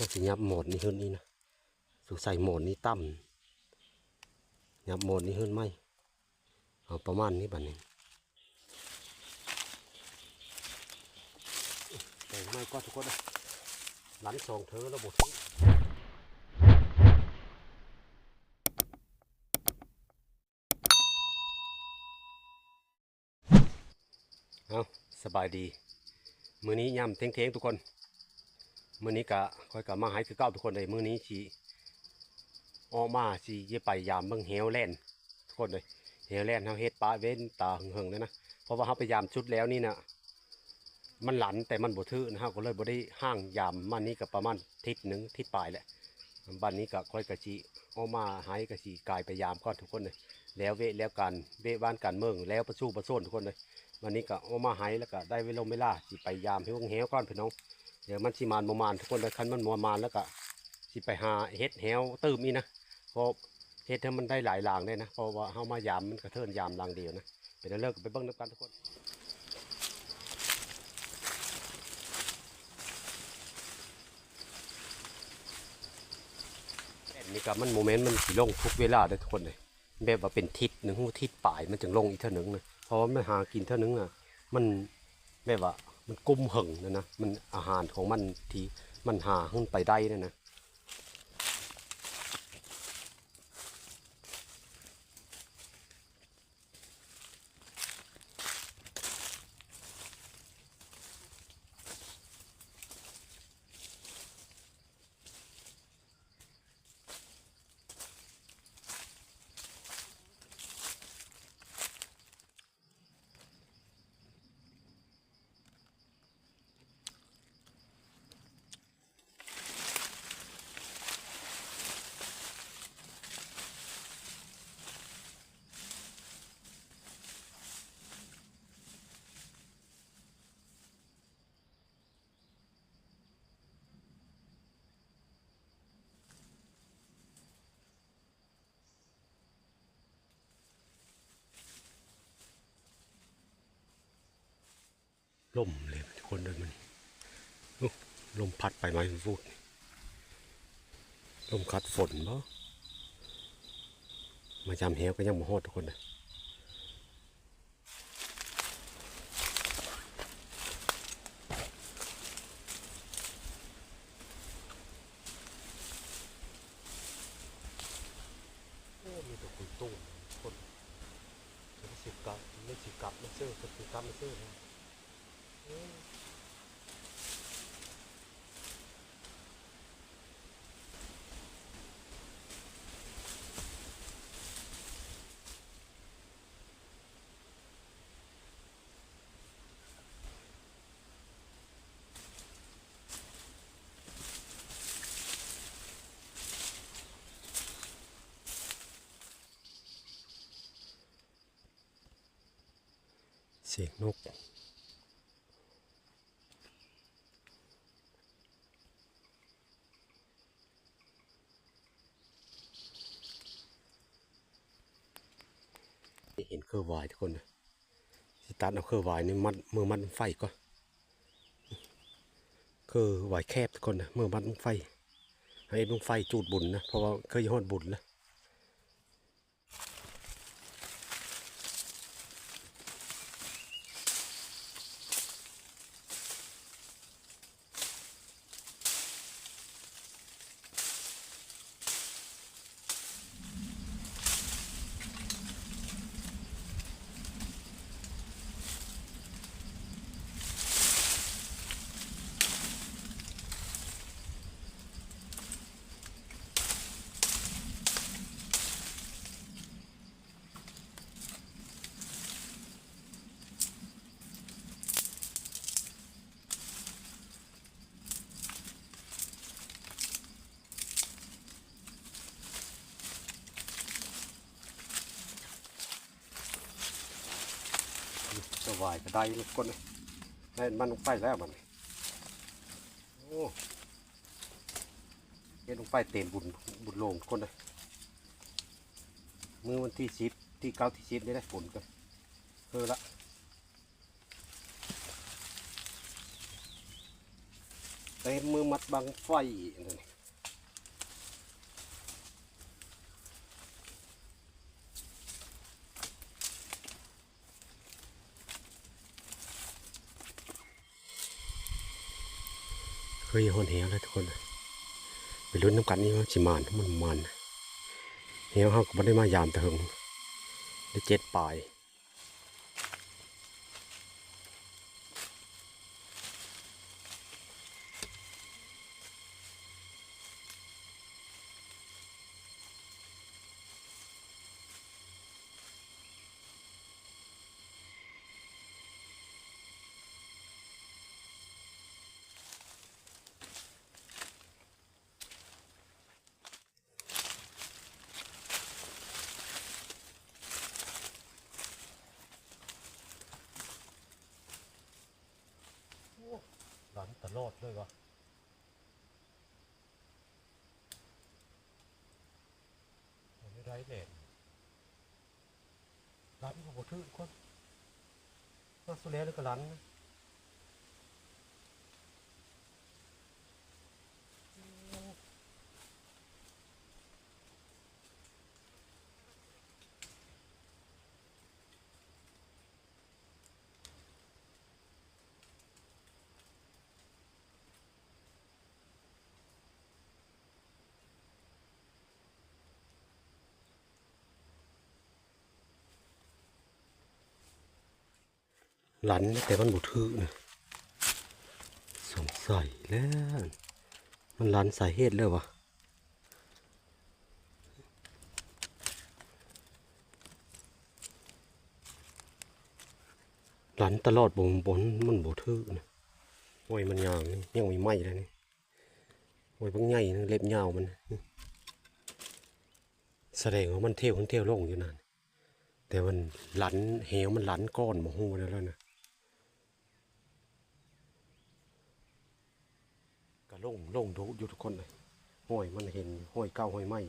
น่าสิยับหมดนี้ขึ้นนี่นะสูใส่หมดนี้ต่ำยับหมดนี้ขึ้นไหมเอาประมาณนี้บัดนี้แต่ไม่ก็ทุกคนนะหลันสองเธอแล้วบเอาสบายดี มือนี้ยำเท้งๆทุกคน มื้อนี้กะค่อยกะมาหายคือเก้าทุกคนเลยมื้อนี้สิออกมาสิเย่ไปยามเบิ่งเหวแล่นทุกคนเลยเหวแล่นเฮาเฮ็ดปลาเว้นตาหึงๆเลยนะเพราะว่าเฮาไปยามชุดแล้วนี่นะมันหลันแต่มันบ่ทื่อนะฮะก็เลยบ่ได้ห้างยามมานี้ก็ประมาณทิศหนึ่งทิศปลายแหละบัดนี้ก็ค่อยกะสิออกมาหายกะสิกลายไปยามก่อนทุกคนเลยแล้วเวแล้วกันเวบ้านกันเมืองแล้วประสู้ประโซนทุกคนเลยวันนี้ก็ออกมาหายแล้วก็ได้เวลาเวลาสิไปยามให้วงเหวก่อนพี่น้อง เดี๋ยวมันสิมานประมาณทุกคนเลยคันมันประมาณแล้วก็สิไปหาเฮ็ดแหวตื้มอีนะเพราะเฮ็ดให้มันได้หลายหลางได้นะเพราะว่าเฮามายามมันกระเทินยามหลางเดียวนะเป็นอันเลิกไปเบิ่งนํกันทุกคนอันนี้ก็มันโมเมนต์มันสิลงทุกเวลาได้ทุกคนเลยแบบว่าเป็นทิศหนึ่งทิศปลายมันจึงลงอีกเท่านึงนะเพราะว่ามันหากินเท่านึงอะมันแบบว่า มันกุมหึงนะนะมันอาหารของมันที่มันหาขึ้นไปได้นะนะ ล่มเลยทุกคนเลยมันลมพัดไปไหมฟูดลมคัดฝนบ่มาจำเหวก็ยังบ่ฮอดทุกคนนะโอ้มีแต่คนตู้คนไม่สิกับไม่สิกลับไม่ซื้อก็สิกับไม่ซื้อ เสียงนก เห็นเครือวายทุกคนนะสิตัดเอาเครือวายนี่มัดมือมัดไฟก็เครือวายแคบทุกคนนะมือมัดไฟ ให้ลุงไฟจูดบุญนะเพราะว่าเคยยอดบุญแล้ วสวายก็ได้ลูกคนเลยได้มันลงไปแล้วมันโอ้เฮ็ดลงไปเต็มบุญบุญโลงคนเลยมือวันที่สิบที่เก้าที่สิบได้ได้ฝนกันเออละแต่ต็มมือมัดบังไฟนั่นนี่เค ยหอนเหวเลยทุกคนไปลุ้นน้ำกันนี่ว่าสิมานมันมันเหวเขาก็ไม่ได้มายามแต่เฮิงได้เจ็ดปลาย รอดเลยวะไม่ได้เลยร้านของผมทื่อคนมาสุเล้วแล้วก็ร้านนะ ร้านแต่มันบุถือนะสงสัยแล้ว มันร้านสาเหตุเลยวะร้านตลอดบงบนมันบุถือนะโอ้ยมันยางนี่ยังไม่ไหม้เลยนี่โอ้ยเบางใหญ่เล็บยาวมันแสดงว่ามันเที่ยวมันเที่ยวลงอยู่นั่นแต่มันหลันเหวมันหลันก้อนหมหูแล้วนะ ก็ลงล่งดูอยู่ทุกคนเลยห้อยมันเห็นห้อยเก้าห้อยไม่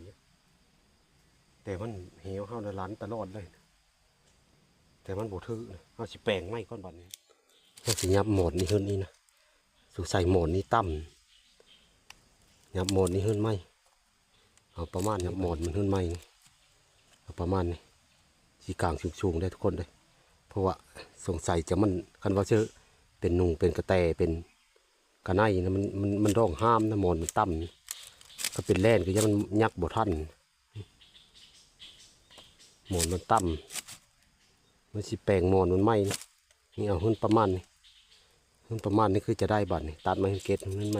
แต่มันเหวเข้าในหลันตลอดเลย แต่มันบถือนะเอาสิแปลงไม้ก้อนบัดนี้เอาสิยับหมดนี่ขึ้นนี่นะสุใส่หมดนี้ต่ำยับหมดนี้ขึ้นไหมเอาประมาณยับหมดมันขึ้นไหมนี่เอาประมาณนี้สีกลางสูงๆได้ทุกคนเลยเพราะว่าสงสัยจะมันคันว่าเชื่อเป็นนุ่งเป็นกระแตเป็น กระไนนะมันมันมันร้องห้ามนะมอนมันต่ำก็เป็นแล่นก็ยังมันยักบ่ทันหมอนมันต่ำมันสิแปลงหมอนมันไหมนี่นี่เอาหุ่นประมาณนี้หุ่นประมาณนี้คือจะได้บัตรนี่ตัดมาให้เกตมันไหม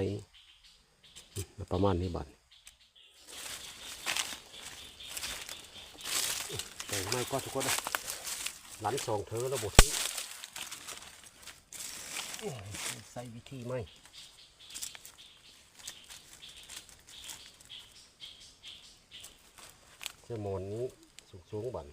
ประมาณนี้บัตรแต่งไม่ก็ทุกคนหลันสองเธอระบบที่ ใส่วิธีไม่เจ้ามอนนี้สูงสูงบัน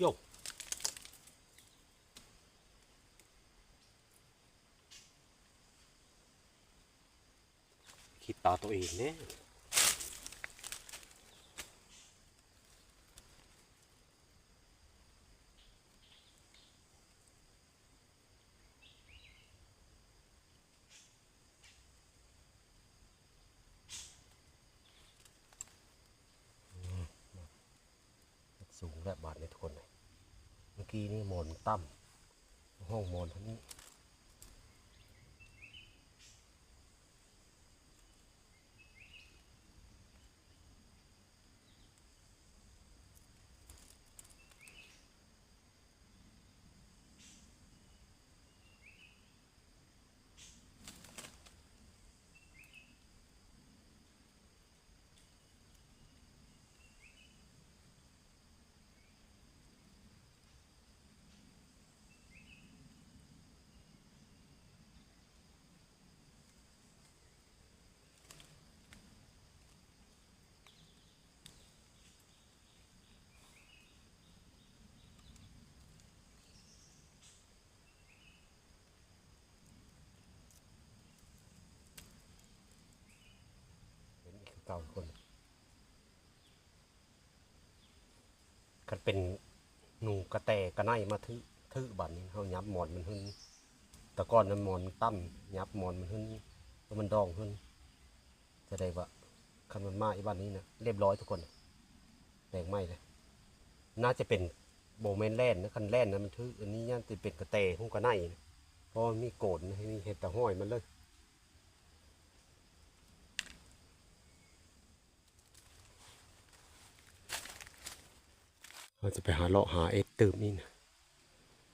โยกคิดตาตัวเองเนี่ย สูงและบาดใน ทุกคนเลยเมื่อกี้นี่หมอนต่ำห้องหมอนท่านี้ เก่าคนคันเป็นหนูกระแตกระไนมาทึทึบัดนี้เขายับหมอนมันหึ่งแต่ก่อนนั้นหมอนมันตั้มยับหมอนมันหึ่งแล้วมันดองหึ่งจะได้ว่าคันมันมาอีบ้านนี้นะเรียบร้อยทุกคนแรงไหมเลยน่าจะเป็นโบเมนแล่นนะคันแล่นนะมันทึอันนี้ย่านจะเป็นกระแตหุ้งกระไนนะเพราะมีโกนนะมีเห็ดตะห้อยมันเลย เราจะไปหาเลาะหาเอ็ดตื่มนี่นะ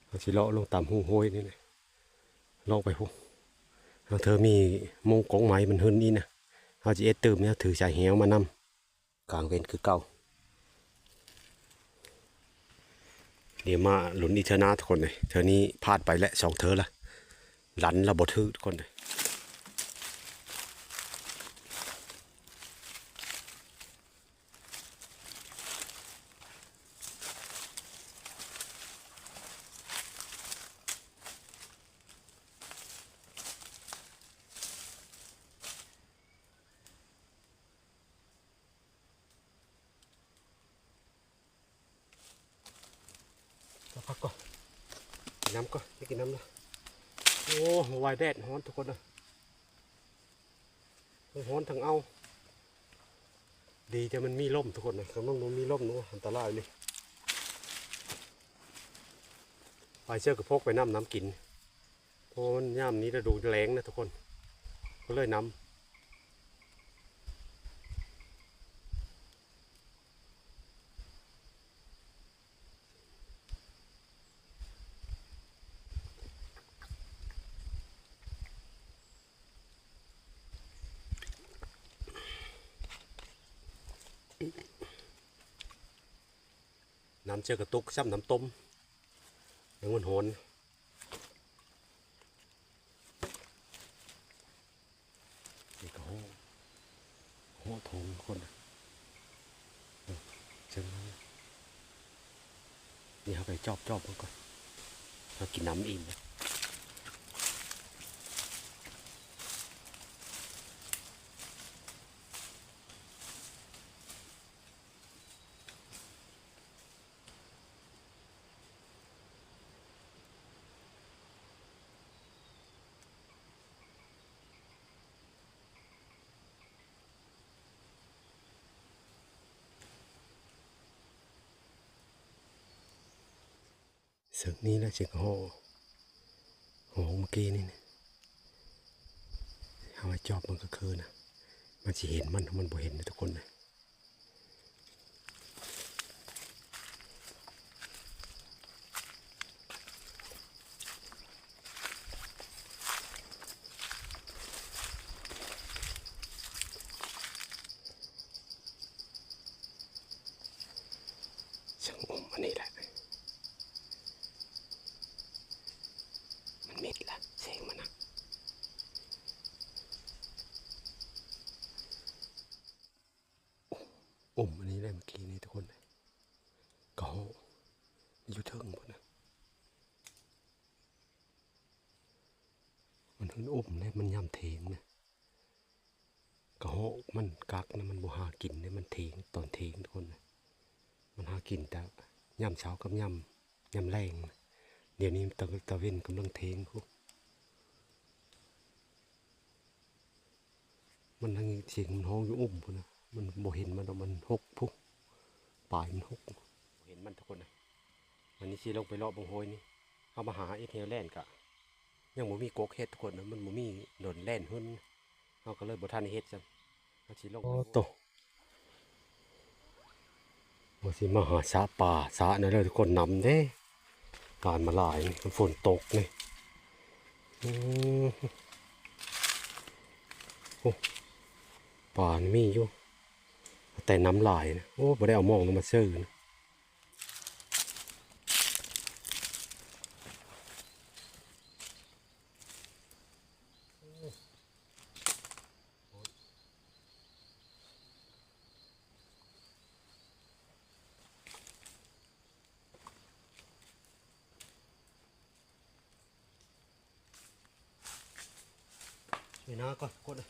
เราจะเลาะลงตามหูห้วยนี่นะเลาะไปหูเราเธอมีมงกงไม้มันหึนนี่นะเราจะเอ็ดตื่มเนี่ยถือสายเหวมานำกลางเว้นคือเก่าเดี๋ยวมาหลุนอีเทอร์นาทุกคนเลยเธอนี้พลาดไปแล้วสองเธอละหลันระบทือทุกคนเลย สักพักก่อนกินน้ำก่อนจะกินน้ำละโอ้วายแดดฮ้อนทุกคนนะฮ้อนทั้งเอา ดีแต่มันมีร่มทุกคนนะคำว่ามันมีร่มนู้อันตรายเลยไปเชื่อกระพกไปน้ำน้ำกินเพราะมันย่ามนี้จะดูแรงนะทุกคน ก็เลยน้ำ เจือกระตุกซ้ำน้ำต้มยังมันหอนนี่ก็โหโหทงคนนะเชิงนี่เขาไปจอบจอบมันก่อนเรากินน้ำอิ่มนะ นี่แล้วเชิงหโหเมื่อกี้นี่เอาไว้จอบมันก็คือนะ มันจะเห็นมันมันบ่เห็นนะทุกคนนะ ช่างอุ้มอันนี้แหละ มันมิดละเสียงมันนะอุ้มอันนี้ได้เมื่อกี้นี้ทุกคนเลยก็อยู่เทิงหมดนะ มันขึ้นอุ้มเลยมันยำเทงนะกระโห มันกักนะมันบ่หากินเนี่ยมันเทงตอนเทงทุกคนนะมันหากินแต่ย่ำเช้ากับย่ำย่ำแรงเดี๋ยวนี้ตะตะเวนกำลังเทงคุมันทั้งเสียงมันห้องอยู่อุ้มพุ่นนะมันบ่เห็นมันดอกมันหกพุปลายมันหกเห็นมันทุกคนนะวันนี้ชีลงไปรอบบงโฮยนี่เอามาหาเอทเทลแลนกะยังบ่มีโกกเฮ็ดทุกคนนะมันบ่มีหนนแล่นหุ่นเอาก็เลยบ่ทันเฮ็ดจ้ะ เอาชีลงไปโตมาสิมาหาสาป่าสาเนี่ยเลยทุกคนนำเด้การมาหลายมันฝนตกนี่อืมโอ้ป่านี่มีอยู่แต่น้ำลายนะโอ้ไม่ได้เอามองลงมาซื้อนะช่วยน้าก่อนกดเลย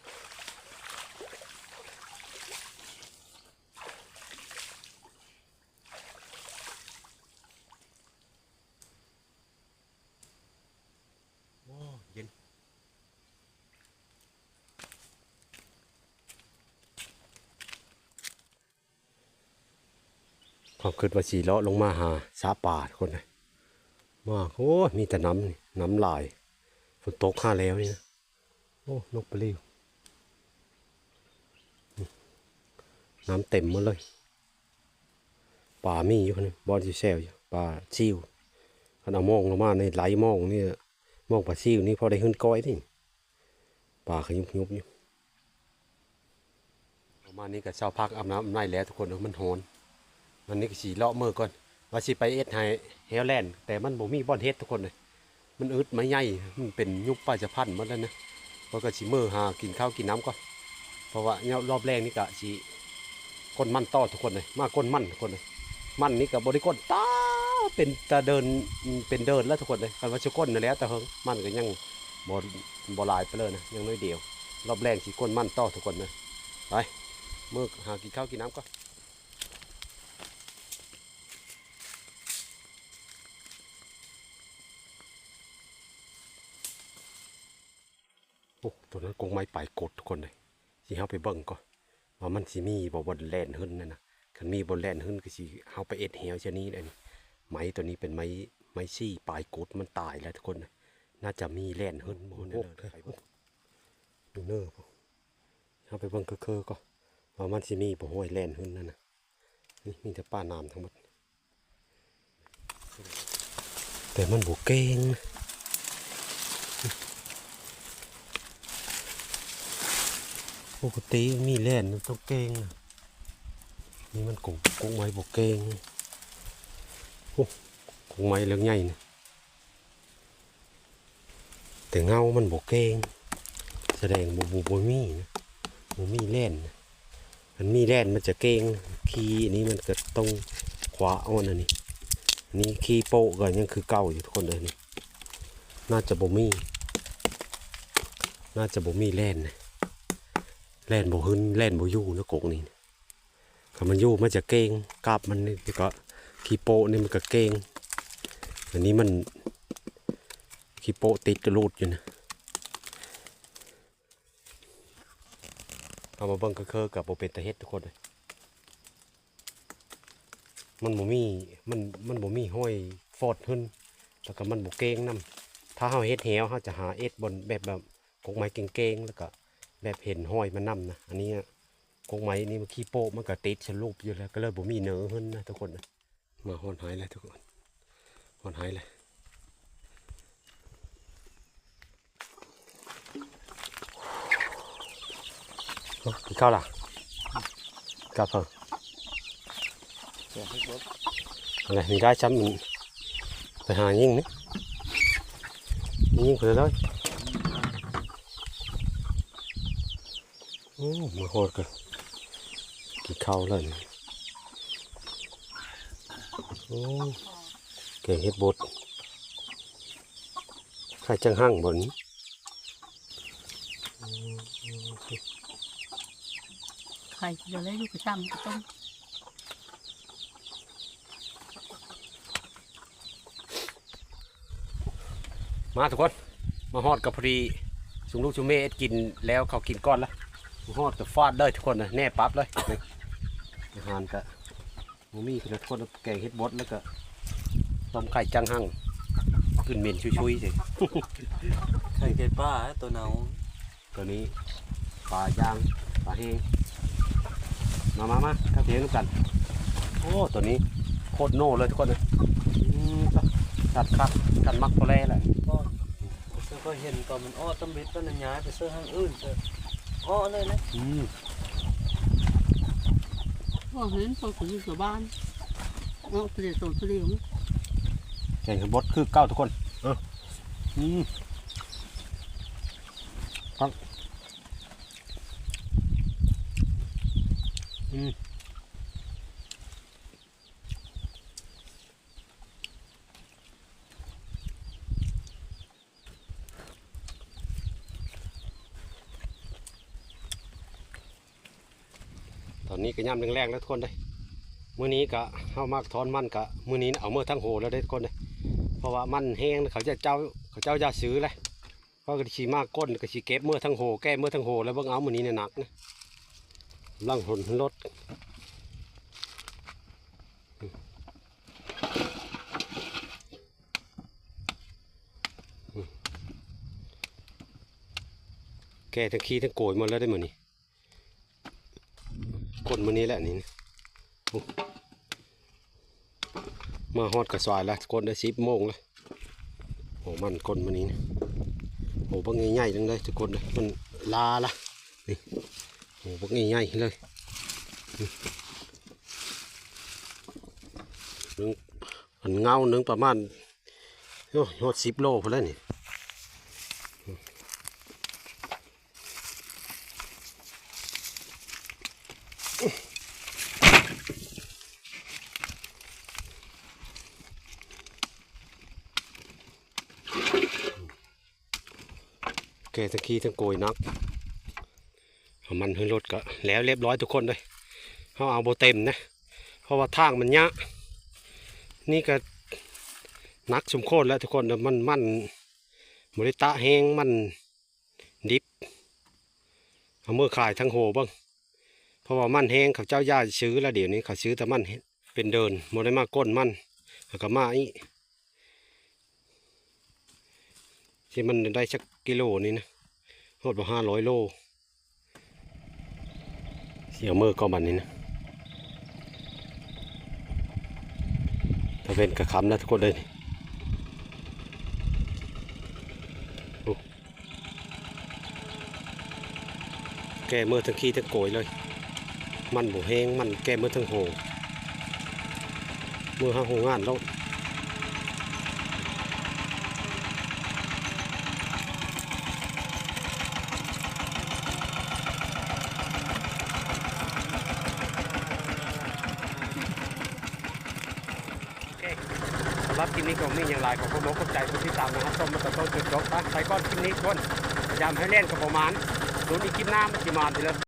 ความคิดว่าสีเลาะลงมาหาสาป่าคนเลยมากโอ้มีแต่น้ำน้ำลายฝนตกข้าแล้วนี่นะโอ้นกปลิวน้ำเต็มหมดเลยป่ามีอยู่คนี่บอลซีเซลอยู่ป่าซิวขนาดมองลงมาในไหลมองนี่มองป่าซิวนี่พอได้ขึ้นก้อยนี่ป่าขยุบยุบอยู่ประมาณนี้กับชาวพักอาบน้ำอาบในแล้วทุกคนเออมันโหน วันนี้ก็สีเลาะมือก่อนว่าสิไปเอ็ดไฮเฮลแลนด์แต่มันบ่มีบอนเฮ็ดทุกคนเลยมันอึดไม่ใหญ่มันเป็นยุคป้าจะพันหมดแล้วนะเพราะก็สิมือหากินข้าวกินน้ำก่อนเพราะว่าเนี่ยรอบแรกนี่ก็สิก้นมันต่อทุกคนเลยมาก้นมันทุกคนเลยมันนี่ก็บริก้นตาเป็นตาเดินเป็นเดินแล้วทุกคนเลยกันว่าจะก้นนั่นแหล้วแต่เฮิงมันก็ยังบ่บ่หลายไปเลยนะยังน้อยเดียว รอบแรกสิก้นมันต่อทุกคนเลยไปมือหากินข้าวกินน้ำก่อน โอ้ตัวนั้นกงไม้ไปกดทุกคนเลยสิเฮาไปเบิ่งก่อนว่ามันสิมีบ่บนแล่นหึ้นนั่นนะคันมีบนแล่นหึ้นก็สิเฮาไปเอ็ดเหี่ยวเช่นนี้เลยนี่ไม้ตัวนี้เป็นไม้ไม้ซี่ปลายกดมันตายแล้วทุกคนนะน่าจะมีแล่นหึ้นบ่นั่นเลยไปเบิ่งดูเน้อพวกเฮาไปเบิ่งคือๆก่อนว่ามันสิมีบ่ห้อยแล่นหึ้นนั่นน่ะนี่มีแต่ป้าน้ำทั้งหมดแต่มันบ่เก่งนะ ปกติมีแล่นมันต้องเก่งนี่มันกงกงไม้บกเก่งโอ้กงไม้เรื่องใหญ่นะแต่เงามันบกเก่งแสดงบุบบ่มีนะบ่มีแล่นนะมันมีแล่นมันจะเก่งขี่อันนี้มันก็ต้องขวาเอาอันนี้นี่ขี่โปะก็ยังคือเก่าอยู่ทุกคนเลยนี่น่าจะบ่มีน่าจะบ่มีแล่นนะ แล่นบ่หึนแล่นบ่ยู่นะกกนี่นะถ้ามันยู่มันจะเก่งกาบมันนี่ก็ขี้โปนี่มันก็เก่งอันนี้มันขี้โปติดกระลูดอยู่นะเอามาเบิ่งก็คือกับบ่เป็นตาเฮ็ดทุกคนเลยมันบ่มีมันมันบ่มีห้อยฟอดหึนแล้วก็มันบ่เก่งนํถ้าเฮาเฮ็ดแหวเฮาจะหาเอ็ดบนแบบแบบกกไม้เก่งๆแล้วก็ แบบเห็นห้อยมันนำนะอันนี้กงไม้นี่มันขี้โป๊ะมันก็ติดฉลูปอยู่แล้ว ก็เลยบ่มีเนื้อขึ้นนะทุกคนนะมาหอนหายเลยทุกคนหอนหายเลยเอากินข้าวล่ะกลับเถอะเสียงให้รถอะไรนี่ได้ช้ำมันไปหายิงนี่ยิงไปเลย อ้มาโหดกันกินข้าวเลยโอ้เก่งเฮ็ดบดใครจังหั่งบนไข่จะเลยอยู่กับช่ำก็ต้องมาทุกคน มาฮอดกับพอดีสุงลูกชุมเมเอ็ดกินแล้วเขากินก้อนและ มาฮอดกับฟาดเลยทุกคนนะแน่ปั๊บเลยนี่อาหารกะมูมี่คือทุกคนแกงเฮ็ดบดแล้วก็ต้มไข่จังหั่งขึ้นเหม็นชุยๆสิไข่ไก่ป้าตัวเนาตัวนี้ปลาย่างปลาแห้งมามามาข้าวเทียงกันโอ้ตัวนี้โคตรโน่เลยทุกคนเลยอืมชัดคักกันมักตัวแรกแหละก็เสื้อก็เห็นตอนมันอ้อต้มเบ็ดต้นย้ายไปเสื้อห้างอื่นเสื้อ อ้อเลยนะอืมว่าเห็นพอถึงอยู่กับบ้านเอาเปลี่ยนตัวเปลี่ยนแกงเฮ็ดบดคือเก้าทุกคน เอออืมครับอืม ย่ำแรงๆแล้วทุกคนเลยมื้อนี้ก็เข้ามากทอนมันกะมื้อนี้เอาเมื่อทั้งโหแล้วได้ทุกคนเลยเพราะว่ามันแห้งเขาจะเจ้าเขาเจ้าจะซื้อเลยเพราะกระชีมากก้นกระชีเก็บเมื่อทั้งโหแก้เมื่อทั้งโหแล้วเบื้องเอามื้อนี้เนี่ยหนักนะล่างหนรถแกทั้งขี้ทั้งโกยมาแล้วได้หมดนี่ คนมื้อนี้แหละนี่นะโอ้มาฮอดกระสายแล้วคนได้สิบโมงแล้วโอ้มันคนมื้อนี้นะโอ้บักใหญ่ๆจังเลยทุกคนเลยมันลาละนี่โอ้บักใหญ่ๆเลยนึงมันเงาหนึ่งประมาณโอ้ฮอดสิบโลพอแล้วนี่ แกทั้งขี้ทั้งโกยนักเอามันขึ้นรถก็แล้วเรียบร้อยทุกคนเลยเขาเอาโบเต็มนะเพราะว่าทางมันยะนี่ก็นักสมโคตรแล้วทุกคนเดี๋ยวมันมันบริตะแห้งมันดิบเอาเมื่อขายทั้งโหบ้างเพราะว่ามันแห้งเขาเจ้าย่าซื้อแล้วเดี๋ยวนี้เขาซื้อแต่มันเป็นเดินโมได้มาก้นมันแล้วก็มาอี ที่มันได้สักกิโลนี่นะหดว่าห้าร้อยโล เสียวมือก็บันนี้นะถ้าเป็นกระคำนะทุกคนเลยโอ้แกมือทั้งขี้ทั้งโกยเลย มันบุแห้งมันแก้มือทั้งโหมือห้าโหงานแล้ว สำหรับคลิปนี้ก็มีอย่างไร ขอบคุณขอบใจผู้ที่ตามนะครับชมมาตั้งแต่ต้นจุดจบไปก้อนคลิปนี้ทุกคนพยายามให้เล่นกับประมาณดูนอีกคลิปหน้ามันจะมาทีละ